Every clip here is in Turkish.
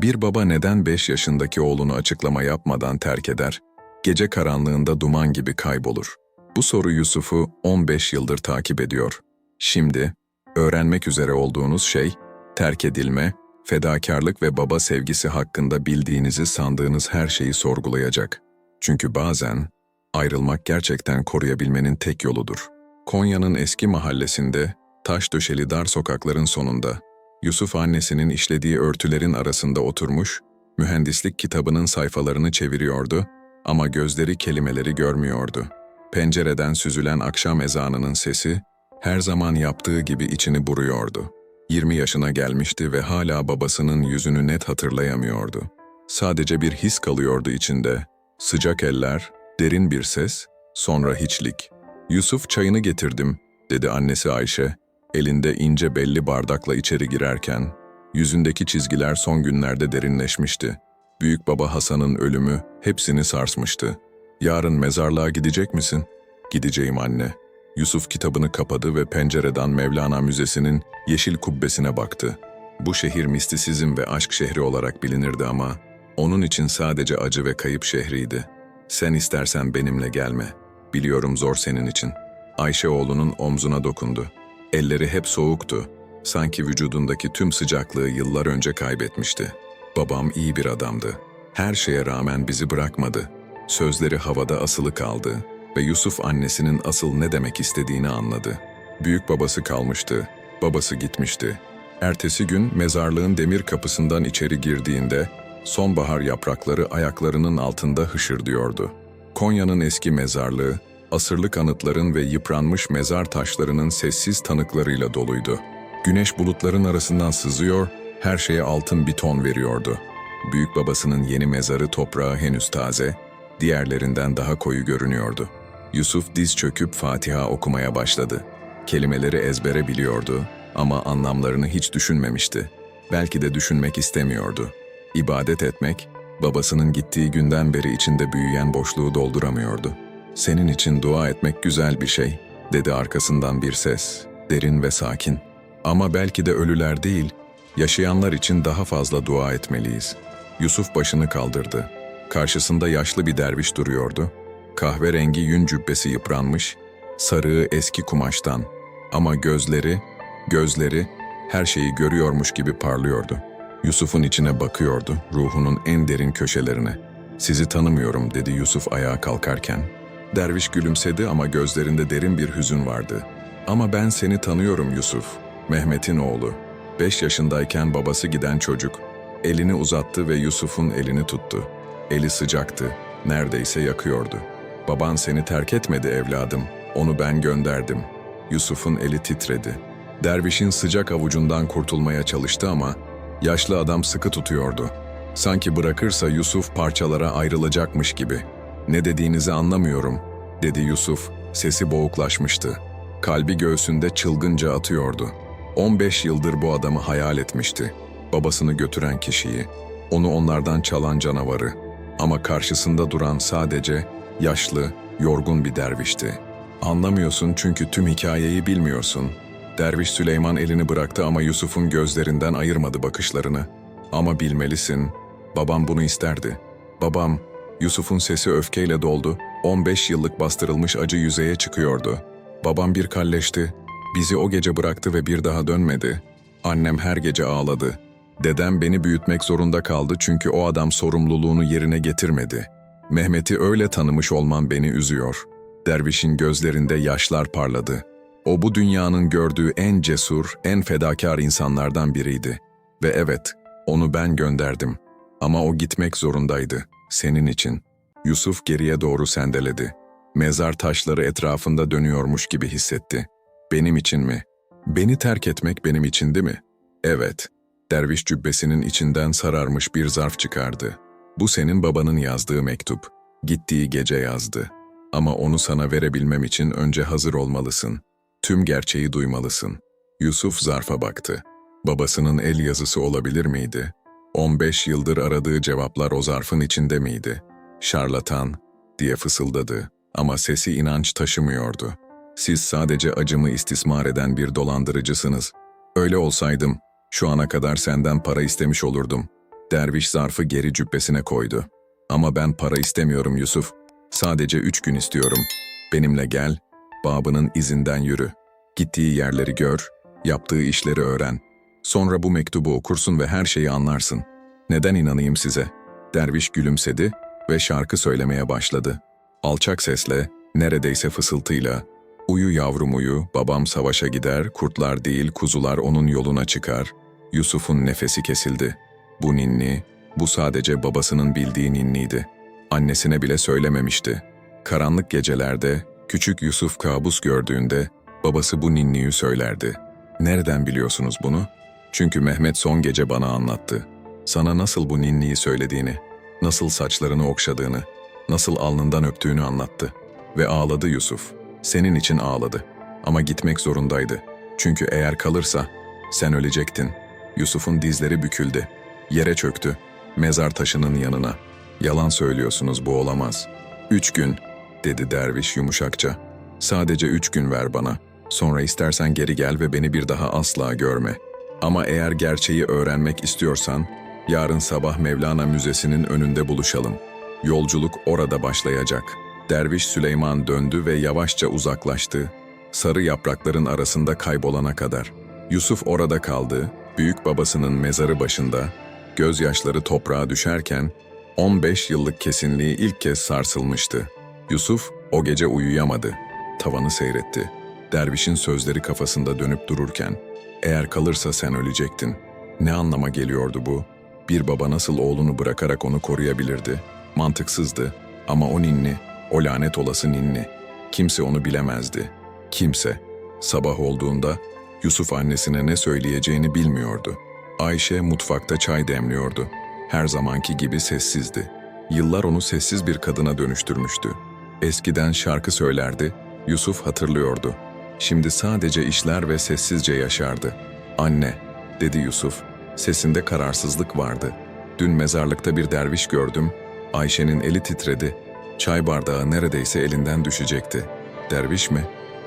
Bir baba neden 5 yaşındaki oğlunu açıklama yapmadan terk eder, gece karanlığında duman gibi kaybolur? Bu soru Yusuf'u 15 yıldır takip ediyor. Şimdi, öğrenmek üzere olduğunuz şey, terk edilme, fedakarlık ve baba sevgisi hakkında bildiğinizi sandığınız her şeyi sorgulayacak. Çünkü bazen, ayrılmak gerçekten koruyabilmenin tek yoludur. Konya'nın eski mahallesinde, taş döşeli dar sokakların sonunda, Yusuf annesinin işlediği örtülerin arasında oturmuş, mühendislik kitabının sayfalarını çeviriyordu ama gözleri kelimeleri görmüyordu. Pencereden süzülen akşam ezanının sesi, her zaman yaptığı gibi içini buruyordu. 20 yaşına gelmişti ve hala babasının yüzünü net hatırlayamıyordu. Sadece bir his kalıyordu içinde. Sıcak eller, derin bir ses, sonra hiçlik. Yusuf çayını getirdim, dedi annesi Ayşe, elinde ince belli bardakla içeri girerken. Yüzündeki çizgiler son günlerde derinleşmişti. Büyük baba Hasan'ın ölümü hepsini sarsmıştı. Yarın mezarlığa gidecek misin? Gideceğim anne. Yusuf kitabını kapadı ve pencereden Mevlana Müzesi'nin yeşil kubbesine baktı. Bu şehir mistisizm ve aşk şehri olarak bilinirdi ama onun için sadece acı ve kayıp şehriydi. Sen istersen benimle gelme. Biliyorum zor senin için. Ayşe oğlunun omzuna dokundu. Elleri hep soğuktu. Sanki vücudundaki tüm sıcaklığı yıllar önce kaybetmişti. Babam iyi bir adamdı. Her şeye rağmen bizi bırakmadı. Sözleri havada asılı kaldı ve Yusuf annesinin asıl ne demek istediğini anladı. Büyük babası kalmıştı, babası gitmişti. Ertesi gün mezarlığın demir kapısından içeri girdiğinde sonbahar yaprakları ayaklarının altında hışırdıyordu. Konya'nın eski mezarlığı, asırlık anıtların ve yıpranmış mezar taşlarının sessiz tanıklarıyla doluydu. Güneş bulutların arasından sızıyor, her şeye altın bir ton veriyordu. Büyük babasının yeni mezarı toprağı henüz taze, diğerlerinden daha koyu görünüyordu. Yusuf diz çöküp Fatiha okumaya başladı. Kelimeleri ezbere biliyordu ama anlamlarını hiç düşünmemişti. Belki de düşünmek istemiyordu. İbadet etmek, babasının gittiği günden beri içinde büyüyen boşluğu dolduramıyordu. Senin için dua etmek güzel bir şey, dedi arkasından bir ses, derin ve sakin. Ama belki de ölüler değil, yaşayanlar için daha fazla dua etmeliyiz. Yusuf başını kaldırdı. Karşısında yaşlı bir derviş duruyordu. Kahverengi yün cübbesi yıpranmış, sarığı eski kumaştan. Ama gözleri, gözleri her şeyi görüyormuş gibi parlıyordu. Yusuf'un içine bakıyordu, ruhunun en derin köşelerine. Sizi tanımıyorum dedi Yusuf ayağa kalkarken. Derviş gülümsedi ama gözlerinde derin bir hüzün vardı. Ama ben seni tanıyorum Yusuf, Mehmet'in oğlu. Beş yaşındayken babası giden çocuk. Elini uzattı ve Yusuf'un elini tuttu. Eli sıcaktı, neredeyse yakıyordu. Baban seni terk etmedi evladım, onu ben gönderdim. Yusuf'un eli titredi. Dervişin sıcak avucundan kurtulmaya çalıştı ama yaşlı adam sıkı tutuyordu. Sanki bırakırsa Yusuf parçalara ayrılacakmış gibi. Ne dediğinizi anlamıyorum, dedi Yusuf, sesi boğuklaşmıştı. Kalbi göğsünde çılgınca atıyordu. 15 yıldır bu adamı hayal etmişti. Babasını götüren kişiyi, onu onlardan çalan canavarı. Ama karşısında duran sadece yaşlı, yorgun bir dervişti. Anlamıyorsun çünkü tüm hikayeyi bilmiyorsun. Derviş Süleyman elini bıraktı ama Yusuf'un gözlerinden ayırmadı bakışlarını. Ama bilmelisin, babam bunu isterdi. Babam, Yusuf'un sesi öfkeyle doldu, 15 yıllık bastırılmış acı yüzeye çıkıyordu. Babam bir kalleşti, bizi o gece bıraktı ve bir daha dönmedi. Annem her gece ağladı. Dedem beni büyütmek zorunda kaldı çünkü o adam sorumluluğunu yerine getirmedi. Mehmet'i öyle tanımış olman beni üzüyor. Dervişin gözlerinde yaşlar parladı. O bu dünyanın gördüğü en cesur, en fedakar insanlardan biriydi. Ve evet, onu ben gönderdim. Ama o gitmek zorundaydı, senin için. Yusuf geriye doğru sendeledi. Mezar taşları etrafında dönüyormuş gibi hissetti. Benim için mi? Beni terk etmek benim içindi mi? Evet. Derviş cübbesinin içinden sararmış bir zarf çıkardı. Bu senin babanın yazdığı mektup. Gittiği gece yazdı. Ama onu sana verebilmem için önce hazır olmalısın. Tüm gerçeği duymalısın. Yusuf zarfa baktı. Babasının el yazısı olabilir miydi? 15 yıldır aradığı cevaplar o zarfın içinde miydi? Şarlatan diye fısıldadı ama sesi inanç taşımıyordu. Siz sadece acımı istismar eden bir dolandırıcısınız. Öyle olsaydım, şu ana kadar senden para istemiş olurdum. Derviş zarfı geri cübbesine koydu. Ama ben para istemiyorum Yusuf. Sadece üç gün istiyorum. Benimle gel, babının izinden yürü. Gittiği yerleri gör, yaptığı işleri öğren. Sonra bu mektubu okursun ve her şeyi anlarsın. Neden inanayım size? Derviş gülümsedi ve şarkı söylemeye başladı. Alçak sesle, neredeyse fısıltıyla, Uyu yavrum uyu, babam savaşa gider, kurtlar değil kuzular onun yoluna çıkar. Yusuf'un nefesi kesildi. Bu ninni, bu sadece babasının bildiği ninniydi. Annesine bile söylememişti. Karanlık gecelerde, küçük Yusuf kabus gördüğünde, babası bu ninniyi söylerdi. Nereden biliyorsunuz bunu? Çünkü Mehmet son gece bana anlattı. Sana nasıl bu ninniyi söylediğini, nasıl saçlarını okşadığını, nasıl alnından öptüğünü anlattı. Ve ağladı Yusuf. Senin için ağladı. Ama gitmek zorundaydı. Çünkü eğer kalırsa sen ölecektin. Yusuf'un dizleri büküldü. Yere çöktü. Mezar taşının yanına. Yalan söylüyorsunuz bu olamaz. Üç gün, dedi derviş yumuşakça. Sadece üç gün ver bana. Sonra istersen geri gel ve beni bir daha asla görme. Ama eğer gerçeği öğrenmek istiyorsan, yarın sabah Mevlana Müzesi'nin önünde buluşalım. Yolculuk orada başlayacak. Derviş Süleyman döndü ve yavaşça uzaklaştı. Sarı yaprakların arasında kaybolana kadar. Yusuf orada kaldı, büyük babasının mezarı başında. Gözyaşları toprağa düşerken 15 yıllık kesinliği ilk kez sarsılmıştı. Yusuf o gece uyuyamadı. Tavanı seyretti. Dervişin sözleri kafasında dönüp dururken, eğer kalırsa sen ölecektin. Ne anlama geliyordu bu? Bir baba nasıl oğlunu bırakarak onu koruyabilirdi? Mantıksızdı ama o ninni, o lanet olası ninni. Kimse onu bilemezdi. Kimse. Sabah olduğunda Yusuf annesine ne söyleyeceğini bilmiyordu. Ayşe mutfakta çay demliyordu. Her zamanki gibi sessizdi. Yıllar onu sessiz bir kadına dönüştürmüştü. Eskiden şarkı söylerdi, Yusuf hatırlıyordu. Şimdi sadece işler ve sessizce yaşardı. Anne, dedi Yusuf. Sesinde kararsızlık vardı. Dün mezarlıkta bir derviş gördüm. Ayşe'nin eli titredi. Çay bardağı neredeyse elinden düşecekti. Derviş mi?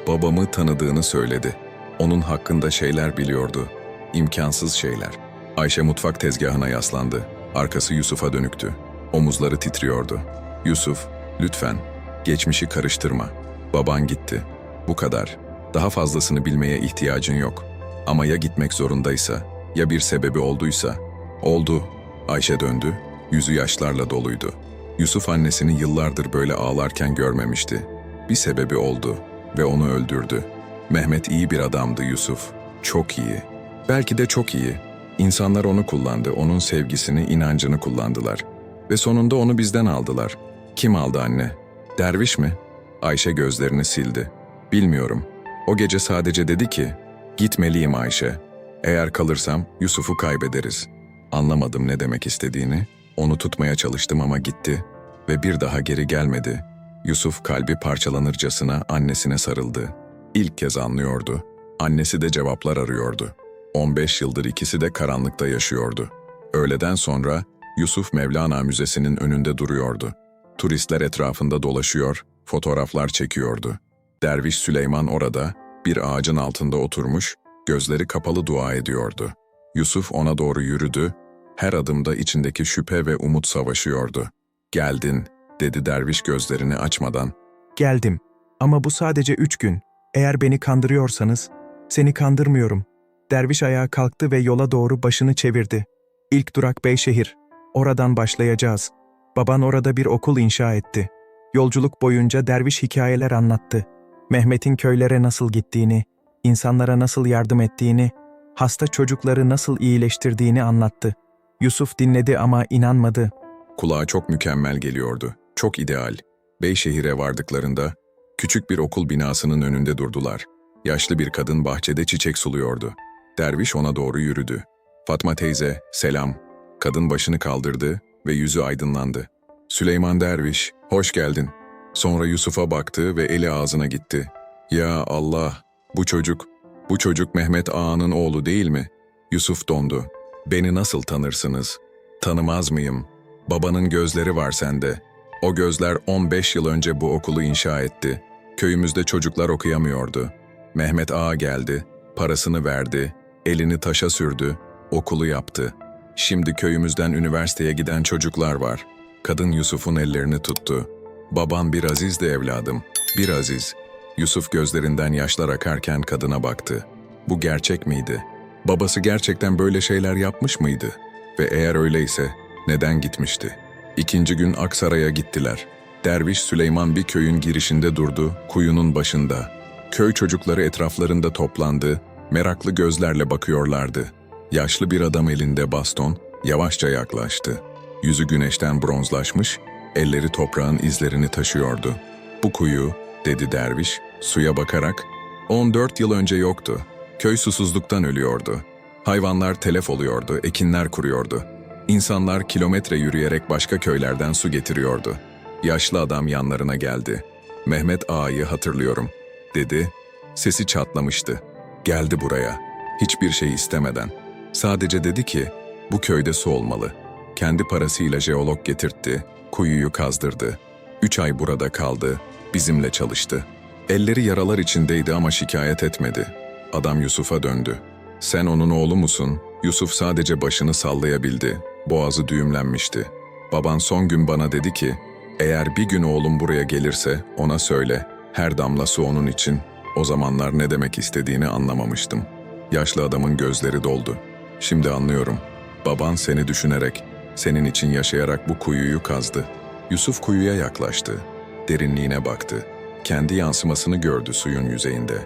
Babamı tanıdığını söyledi. Onun hakkında şeyler biliyordu. İmkansız şeyler. Ayşe mutfak tezgahına yaslandı. Arkası Yusuf'a dönüktü. Omuzları titriyordu. Yusuf, lütfen, geçmişi karıştırma. Baban gitti. Bu kadar. Daha fazlasını bilmeye ihtiyacın yok. Ama ya gitmek zorundaysa, ya bir sebebi olduysa? Oldu. Ayşe döndü, yüzü yaşlarla doluydu. Yusuf annesini yıllardır böyle ağlarken görmemişti. Bir sebebi oldu ve onu öldürdü. Mehmet iyi bir adamdı Yusuf. Çok iyi. Belki de çok iyi. İnsanlar onu kullandı, onun sevgisini, inancını kullandılar. Ve sonunda onu bizden aldılar. Kim aldı anne? Derviş mi? Ayşe gözlerini sildi. Bilmiyorum. O gece sadece dedi ki, gitmeliyim Ayşe. Eğer kalırsam Yusuf'u kaybederiz. Anlamadım ne demek istediğini. Onu tutmaya çalıştım ama gitti ve bir daha geri gelmedi. Yusuf kalbi parçalanırcasına annesine sarıldı. İlk kez anlıyordu. Annesi de cevaplar arıyordu. 15 yıldır ikisi de karanlıkta yaşıyordu. Öğleden sonra Yusuf Mevlana Müzesi'nin önünde duruyordu. Turistler etrafında dolaşıyor, fotoğraflar çekiyordu. Derviş Süleyman orada, bir ağacın altında oturmuş, gözleri kapalı dua ediyordu. Yusuf ona doğru yürüdü, her adımda içindeki şüphe ve umut savaşıyordu. Geldin, dedi derviş gözlerini açmadan. Geldim. Ama bu sadece üç gün. Eğer beni kandırıyorsanız, seni kandırmıyorum. Derviş ayağa kalktı ve yola doğru başını çevirdi. İlk durak Beyşehir. Oradan başlayacağız. Baban orada bir okul inşa etti. Yolculuk boyunca derviş hikayeler anlattı. Mehmet'in köylere nasıl gittiğini, insanlara nasıl yardım ettiğini, hasta çocukları nasıl iyileştirdiğini anlattı. Yusuf dinledi ama inanmadı. Kulağa çok mükemmel geliyordu. Çok ideal. Beyşehir'e vardıklarında küçük bir okul binasının önünde durdular. Yaşlı bir kadın bahçede çiçek suluyordu. Derviş ona doğru yürüdü. Fatma teyze, selam. Kadın başını kaldırdı ve yüzü aydınlandı. Süleyman Derviş, hoş geldin. Sonra Yusuf'a baktı ve eli ağzına gitti. Ya Allah, bu çocuk, bu çocuk Mehmet Ağa'nın oğlu değil mi? Yusuf dondu. Beni nasıl tanırsınız? Tanımaz mıyım? Babanın gözleri var sende. O gözler 15 yıl önce bu okulu inşa etti. Köyümüzde çocuklar okuyamıyordu. Mehmet Ağa geldi, parasını verdi, elini taşa sürdü, okulu yaptı. Şimdi köyümüzden üniversiteye giden çocuklar var. Kadın Yusuf'un ellerini tuttu. Baban bir azizdi evladım, bir aziz. Yusuf gözlerinden yaşlar akarken kadına baktı. Bu gerçek miydi? Babası gerçekten böyle şeyler yapmış mıydı? Ve eğer öyleyse neden gitmişti? İkinci gün Aksaray'a gittiler. Derviş Süleyman bir köyün girişinde durdu, kuyunun başında. Köy çocukları etraflarında toplandı, meraklı gözlerle bakıyorlardı. Yaşlı bir adam elinde baston yavaşça yaklaştı. Yüzü güneşten bronzlaşmış, elleri toprağın izlerini taşıyordu. Bu kuyu, dedi derviş, suya bakarak, 14 yıl önce yoktu. Köy susuzluktan ölüyordu. Hayvanlar telef oluyordu, ekinler kuruyordu. İnsanlar kilometre yürüyerek başka köylerden su getiriyordu. Yaşlı adam yanlarına geldi. Mehmet Ağa'yı hatırlıyorum, dedi. Sesi çatlamıştı. Geldi buraya. Hiçbir şey istemeden. Sadece dedi ki, bu köyde su olmalı. Kendi parasıyla jeolog getirtti, kuyuyu kazdırdı. Üç ay burada kaldı, bizimle çalıştı. Elleri yaralar içindeydi ama şikayet etmedi. Adam Yusuf'a döndü. Sen onun oğlu musun? Yusuf sadece başını sallayabildi. Boğazı düğümlenmişti. Baban son gün bana dedi ki, eğer bir gün oğlum buraya gelirse ona söyle, her damla su onun için. O zamanlar ne demek istediğini anlamamıştım. Yaşlı adamın gözleri doldu. Şimdi anlıyorum. Baban seni düşünerek, senin için yaşayarak bu kuyuyu kazdı. Yusuf kuyuya yaklaştı. Derinliğine baktı. Kendi yansımasını gördü suyun yüzeyinde.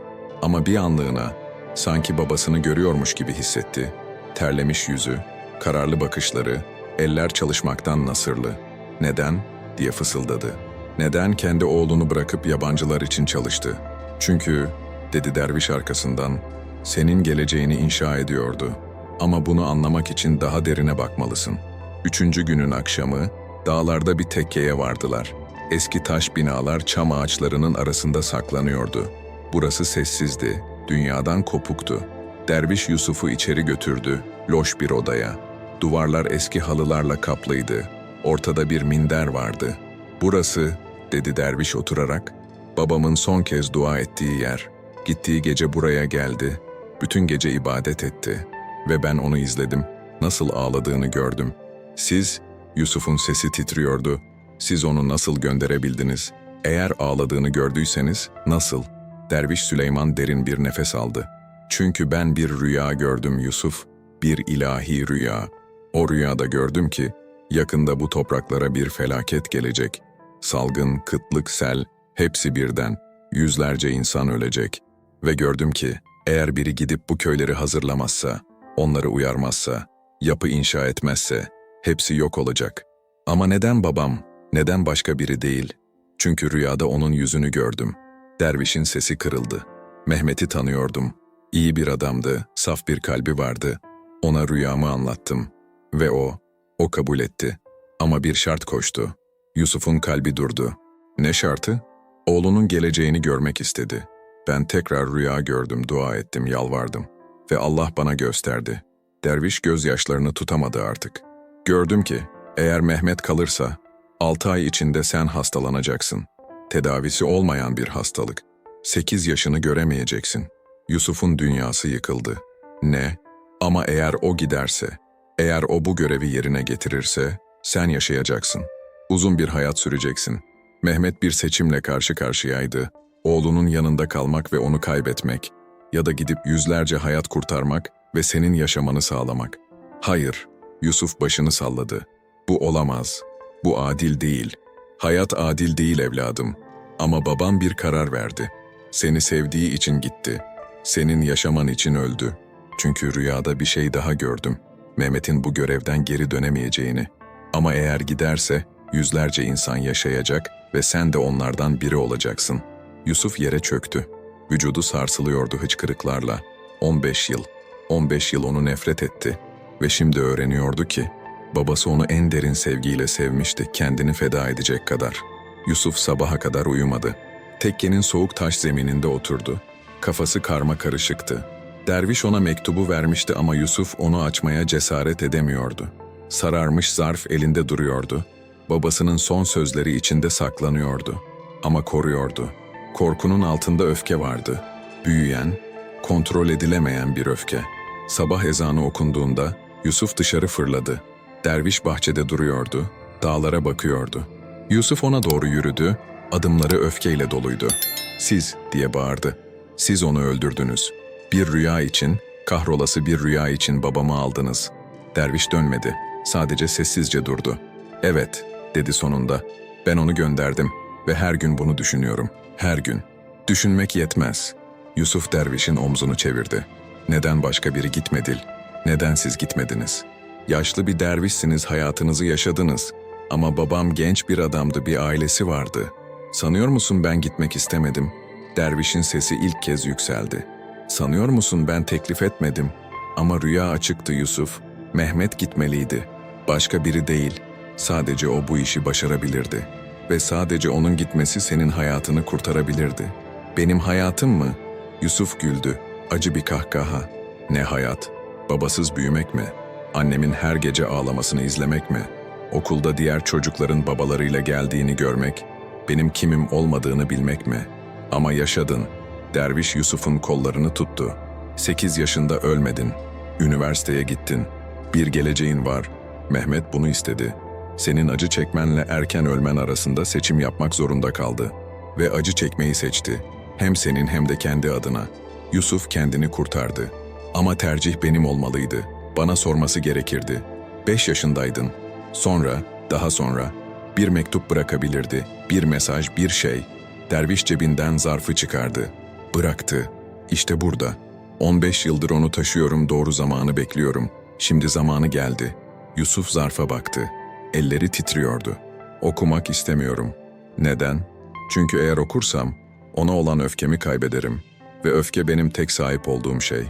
Ama bir anlığına sanki babasını görüyormuş gibi hissetti. Terlemiş yüzü, kararlı bakışları, eller çalışmaktan nasırlı. Neden? diye fısıldadı. Neden kendi oğlunu bırakıp yabancılar için çalıştı? Çünkü, dedi derviş arkasından, senin geleceğini inşa ediyordu. Ama bunu anlamak için daha derine bakmalısın. Üçüncü günün akşamı, dağlarda bir tekkeye vardılar. Eski taş binalar çam ağaçlarının arasında saklanıyordu. Burası sessizdi, dünyadan kopuktu. Derviş Yusuf'u içeri götürdü, loş bir odaya. Duvarlar eski halılarla kaplıydı. Ortada bir minder vardı. Burası, dedi derviş oturarak, babamın son kez dua ettiği yer. Gittiği gece buraya geldi. Bütün gece ibadet etti. Ve ben onu izledim. Nasıl ağladığını gördüm. Siz, Yusuf'un sesi titriyordu. Siz onu nasıl gönderebildiniz? Eğer ağladığını gördüyseniz, nasıl? Derviş Süleyman derin bir nefes aldı. Çünkü ben bir rüya gördüm Yusuf, bir ilahi rüya. O rüyada gördüm ki, yakında bu topraklara bir felaket gelecek. Salgın, kıtlık, sel, hepsi birden. Yüzlerce insan ölecek. Ve gördüm ki, eğer biri gidip bu köyleri hazırlamazsa, onları uyarmazsa, yapı inşa etmezse, hepsi yok olacak. Ama neden babam, neden başka biri değil? Çünkü rüyada onun yüzünü gördüm. Dervişin sesi kırıldı. Mehmet'i tanıyordum. İyi bir adamdı, saf bir kalbi vardı. Ona rüyamı anlattım. Ve o, o kabul etti. Ama bir şart koştu. Yusuf'un kalbi durdu. Ne şartı? Oğlunun geleceğini görmek istedi. Ben tekrar rüya gördüm, dua ettim, yalvardım. Ve Allah bana gösterdi. Derviş gözyaşlarını tutamadı artık. Gördüm ki, eğer Mehmet kalırsa, altı ay içinde sen hastalanacaksın. Tedavisi olmayan bir hastalık. Sekiz yaşını göremeyeceksin. Yusuf'un dünyası yıkıldı. Ne? Ama eğer o giderse, eğer o bu görevi yerine getirirse, sen yaşayacaksın. Uzun bir hayat süreceksin. Mehmet bir seçimle karşı karşıyaydı. Oğlunun yanında kalmak ve onu kaybetmek ya da gidip yüzlerce hayat kurtarmak ve senin yaşamanı sağlamak. Hayır, Yusuf başını salladı. Bu olamaz. Bu adil değil. Hayat adil değil evladım. Ama babam bir karar verdi. Seni sevdiği için gitti. Senin yaşaman için öldü. Çünkü rüyada bir şey daha gördüm. Mehmet'in bu görevden geri dönemeyeceğini. Ama eğer giderse yüzlerce insan yaşayacak ve sen de onlardan biri olacaksın. Yusuf yere çöktü. Vücudu sarsılıyordu hıçkırıklarla. 15 yıl. 15 yıl onu nefret etti. Ve şimdi öğreniyordu ki babası onu en derin sevgiyle sevmişti kendini feda edecek kadar. Yusuf sabaha kadar uyumadı. Tekkenin soğuk taş zemininde oturdu. Kafası karma karışıktı. Derviş ona mektubu vermişti ama Yusuf onu açmaya cesaret edemiyordu. Sararmış zarf elinde duruyordu. Babasının son sözleri içinde saklanıyordu. Ama koruyordu. Korkunun altında öfke vardı. Büyüyen, kontrol edilemeyen bir öfke. Sabah ezanı okunduğunda Yusuf dışarı fırladı. Derviş bahçede duruyordu, dağlara bakıyordu. Yusuf ona doğru yürüdü, adımları öfkeyle doluydu. Siz diye bağırdı. Siz onu öldürdünüz. Bir rüya için, kahrolası bir rüya için babamı aldınız. Derviş dönmedi. Sadece sessizce durdu. Evet, dedi sonunda. Ben onu gönderdim ve her gün bunu düşünüyorum. Her gün. Düşünmek yetmez. Yusuf dervişin omzunu çevirdi. Neden başka biri gitmedi? Neden siz gitmediniz? Yaşlı bir dervişsiniz, hayatınızı yaşadınız. Ama babam genç bir adamdı, bir ailesi vardı. Sanıyor musun ben gitmek istemedim? Dervişin sesi ilk kez yükseldi. Sanıyor musun ben teklif etmedim? Ama rüya açıktı Yusuf. Mehmet gitmeliydi. Başka biri değil. Sadece o bu işi başarabilirdi. Ve sadece onun gitmesi senin hayatını kurtarabilirdi. Benim hayatım mı? Yusuf güldü. Acı bir kahkaha. Ne hayat? Babasız büyümek mi? Annemin her gece ağlamasını izlemek mi? Okulda diğer çocukların babalarıyla geldiğini görmek, benim kimim olmadığını bilmek mi? Ama yaşadın. Derviş Yusuf'un kollarını tuttu. Sekiz yaşında ölmedin. Üniversiteye gittin. Bir geleceğin var. Mehmet bunu istedi. Senin acı çekmenle erken ölmen arasında seçim yapmak zorunda kaldı. Ve acı çekmeyi seçti. Hem senin hem de kendi adına. Yusuf kendini kurtardı. Ama tercih benim olmalıydı. Bana sorması gerekirdi. Beş yaşındaydın. Sonra, daha sonra bir mektup bırakabilirdi. Bir mesaj, bir şey. Derviş cebinden zarfı çıkardı. Bıraktı. İşte burada. 15 yıldır onu taşıyorum, doğru zamanı bekliyorum. Şimdi zamanı geldi. Yusuf zarfa baktı. Elleri titriyordu. Okumak istemiyorum. Neden? Çünkü eğer okursam ona olan öfkemi kaybederim ve öfke benim tek sahip olduğum şey.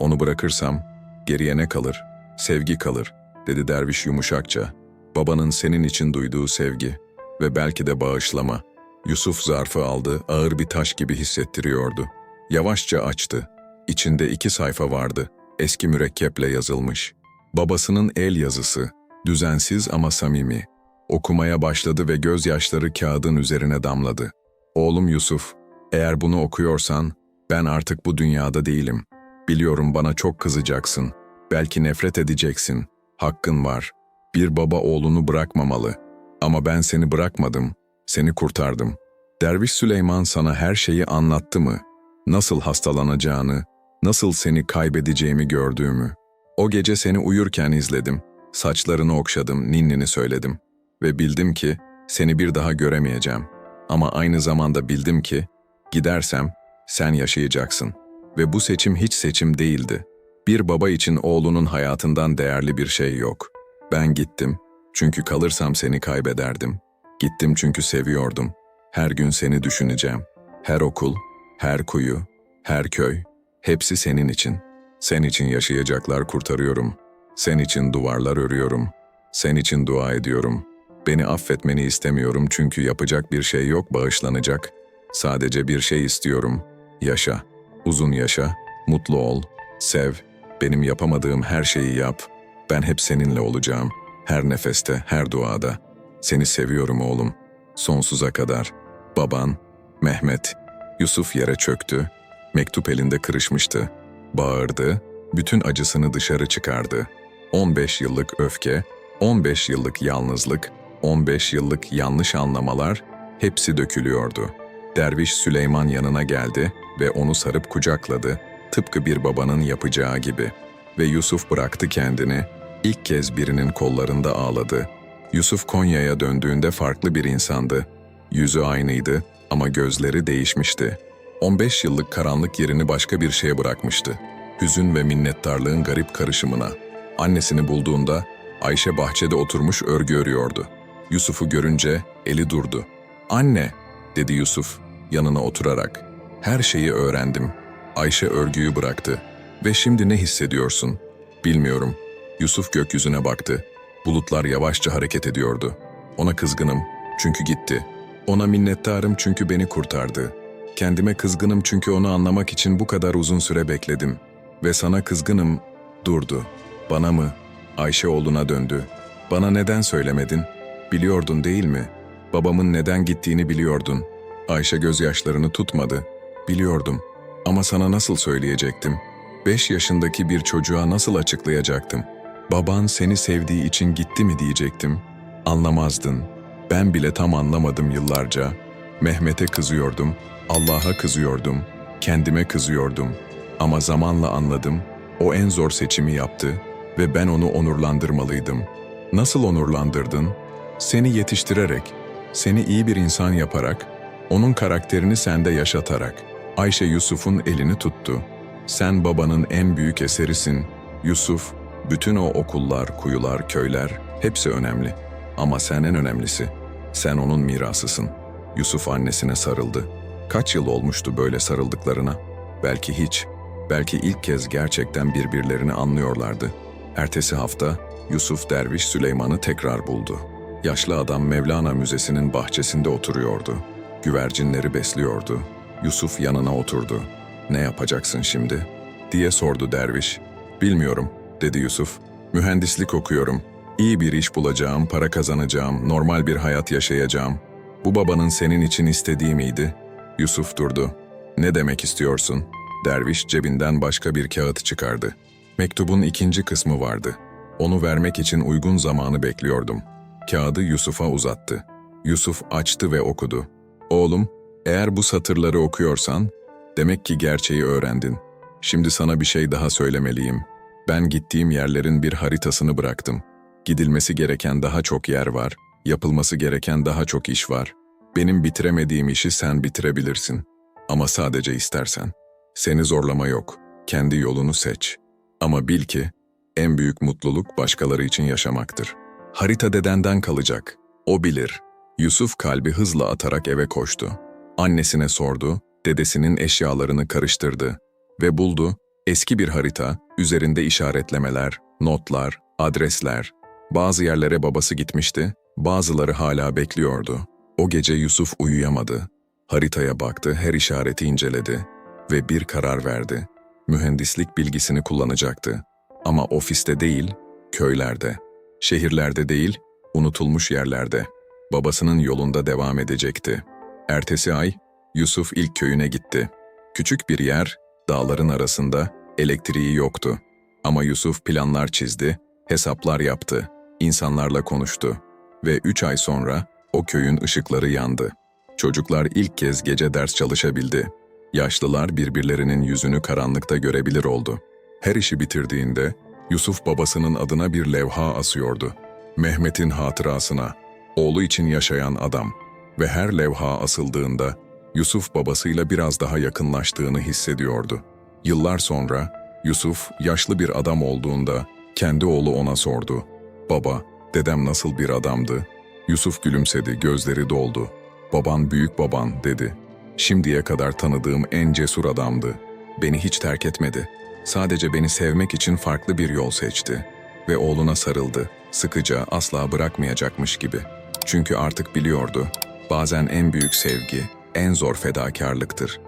Onu bırakırsam geriye ne kalır? Sevgi kalır, dedi derviş yumuşakça. Babanın senin için duyduğu sevgi ve belki de bağışlama. Yusuf zarfı aldı, ağır bir taş gibi hissettiriyordu. Yavaşça açtı. İçinde iki sayfa vardı. Eski mürekkeple yazılmış. Babasının el yazısı. Düzensiz ama samimi. Okumaya başladı ve gözyaşları kağıdın üzerine damladı. Oğlum Yusuf, eğer bunu okuyorsan ben artık bu dünyada değilim. Biliyorum bana çok kızacaksın. Belki nefret edeceksin. Hakkın var. Bir baba oğlunu bırakmamalı. Ama ben seni bırakmadım. Seni kurtardım. Derviş Süleyman sana her şeyi anlattı mı? Nasıl hastalanacağını, nasıl seni kaybedeceğimi gördüğümü. O gece seni uyurken izledim. Saçlarını okşadım, ninnini söyledim. Ve bildim ki seni bir daha göremeyeceğim. Ama aynı zamanda bildim ki gidersem sen yaşayacaksın. Ve bu seçim hiç seçim değildi. Bir baba için oğlunun hayatından değerli bir şey yok. Ben gittim. Çünkü kalırsam seni kaybederdim. Gittim çünkü seviyordum. Her gün seni düşüneceğim. Her okul, her kuyu, her köy, hepsi senin için. Sen için yaşayacaklar kurtarıyorum. Sen için duvarlar örüyorum. Sen için dua ediyorum. Beni affetmeni istemiyorum çünkü yapacak bir şey yok bağışlanacak. Sadece bir şey istiyorum. Yaşa. Uzun yaşa. Mutlu ol. Sev. Benim yapamadığım her şeyi yap. Ben hep seninle olacağım. Her nefeste, her duada. Seni seviyorum oğlum. Sonsuza kadar. Baban, Mehmet. Yusuf yere çöktü. Mektup elinde kırışmıştı. Bağırdı. Bütün acısını dışarı çıkardı. 15 yıllık öfke, 15 yıllık yalnızlık, 15 yıllık yanlış anlamalar hepsi dökülüyordu. Derviş Süleyman yanına geldi ve onu sarıp kucakladı, tıpkı bir babanın yapacağı gibi. Ve Yusuf bıraktı kendini, ilk kez birinin kollarında ağladı. Yusuf Konya'ya döndüğünde farklı bir insandı. Yüzü aynıydı ama gözleri değişmişti. 15 yıllık karanlık yerini başka bir şeye bırakmıştı. Hüzün ve minnettarlığın garip karışımına. Annesini bulduğunda Ayşe bahçede oturmuş örgü örüyordu. Yusuf'u görünce eli durdu. "Anne," dedi Yusuf yanına oturarak. "Her şeyi öğrendim." Ayşe örgüyü bıraktı. "Ve şimdi ne hissediyorsun?" "Bilmiyorum." Yusuf gökyüzüne baktı. Bulutlar yavaşça hareket ediyordu. Ona kızgınım çünkü gitti. Ona minnettarım çünkü beni kurtardı. Kendime kızgınım çünkü onu anlamak için bu kadar uzun süre bekledim. Ve sana kızgınım, durdu. Bana mı? Ayşe oğluna döndü. Bana neden söylemedin? Biliyordun değil mi? Babamın neden gittiğini biliyordun. Ayşe gözyaşlarını tutmadı. Biliyordum. Ama sana nasıl söyleyecektim? Beş yaşındaki bir çocuğa nasıl açıklayacaktım? Baban seni sevdiği için gitti mi diyecektim. Anlamazdın. Ben bile tam anlamadım yıllarca. Mehmet'e kızıyordum, Allah'a kızıyordum, kendime kızıyordum. Ama zamanla anladım, o en zor seçimi yaptı ve ben onu onurlandırmalıydım. Nasıl onurlandırdın? Seni yetiştirerek, seni iyi bir insan yaparak, onun karakterini sende yaşatarak. Ayşe Yusuf'un elini tuttu. Sen babanın en büyük eserisin. Yusuf, bütün o okullar, kuyular, köyler hepsi önemli. Ama sen en önemlisi. Sen onun mirasısın. Yusuf annesine sarıldı. Kaç yıl olmuştu böyle sarıldıklarına? Belki hiç. Belki ilk kez gerçekten birbirlerini anlıyorlardı. Ertesi hafta Yusuf Derviş Süleyman'ı tekrar buldu. Yaşlı adam Mevlana Müzesi'nin bahçesinde oturuyordu. Güvercinleri besliyordu. Yusuf yanına oturdu. Ne yapacaksın şimdi? diye sordu derviş. Bilmiyorum, dedi Yusuf. Mühendislik okuyorum. İyi bir iş bulacağım, para kazanacağım, normal bir hayat yaşayacağım. Bu babanın senin için istediği miydi? Yusuf durdu. Ne demek istiyorsun? Derviş cebinden başka bir kağıt çıkardı. Mektubun ikinci kısmı vardı. Onu vermek için uygun zamanı bekliyordum. Kağıdı Yusuf'a uzattı. Yusuf açtı ve okudu. Oğlum, eğer bu satırları okuyorsan, demek ki gerçeği öğrendin. Şimdi sana bir şey daha söylemeliyim. Ben gittiğim yerlerin bir haritasını bıraktım. Gidilmesi gereken daha çok yer var, yapılması gereken daha çok iş var. Benim bitiremediğim işi sen bitirebilirsin. Ama sadece istersen. Seni zorlama yok. Kendi yolunu seç. Ama bil ki, en büyük mutluluk başkaları için yaşamaktır. Harita dedenden kalacak. O bilir. Yusuf kalbi hızla atarak eve koştu. Annesine sordu, dedesinin eşyalarını karıştırdı ve buldu eski bir harita, üzerinde işaretlemeler, notlar, adresler. Bazı yerlere babası gitmişti, bazıları hala bekliyordu. O gece Yusuf uyuyamadı. Haritaya baktı, her işareti inceledi ve bir karar verdi. Mühendislik bilgisini kullanacaktı. Ama ofiste değil, köylerde. Şehirlerde değil, unutulmuş yerlerde. Babasının yolunda devam edecekti. Ertesi ay Yusuf ilk köyüne gitti. Küçük bir yer, dağların arasında, elektriği yoktu. Ama Yusuf planlar çizdi, hesaplar yaptı, insanlarla konuştu. Ve üç ay sonra o köyün ışıkları yandı. Çocuklar ilk kez gece ders çalışabildi. Yaşlılar birbirlerinin yüzünü karanlıkta görebilir oldu. Her işi bitirdiğinde Yusuf babasının adına bir levha asıyordu. Mehmet'in hatırasına, oğlu için yaşayan adam ve her levha asıldığında Yusuf babasıyla biraz daha yakınlaştığını hissediyordu. Yıllar sonra Yusuf yaşlı bir adam olduğunda kendi oğlu ona sordu. Baba, dedem nasıl bir adamdı? Yusuf gülümsedi, gözleri doldu. Baban büyük baban dedi. Şimdiye kadar tanıdığım en cesur adamdı. Beni hiç terk etmedi. Sadece beni sevmek için farklı bir yol seçti. Ve oğluna sarıldı. Sıkıca asla bırakmayacakmış gibi. Çünkü artık biliyordu. Bazen en büyük sevgi, en zor fedakarlıktır.